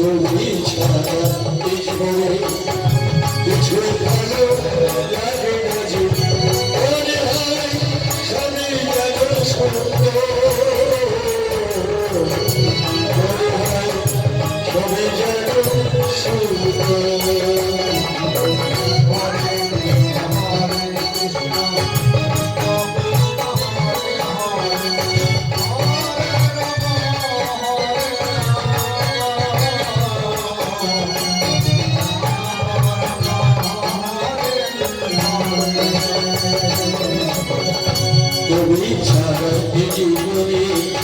তুমি ছাড়া কিছু কিছু ভালো লাগে জীবনে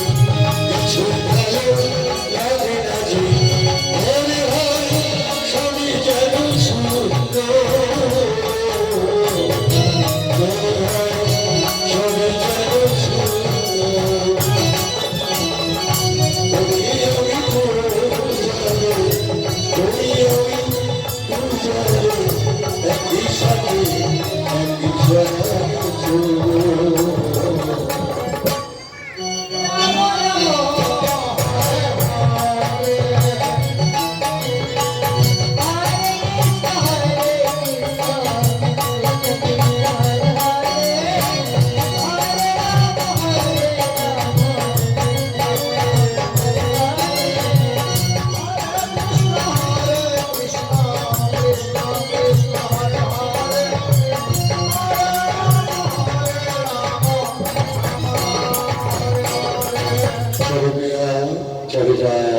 wa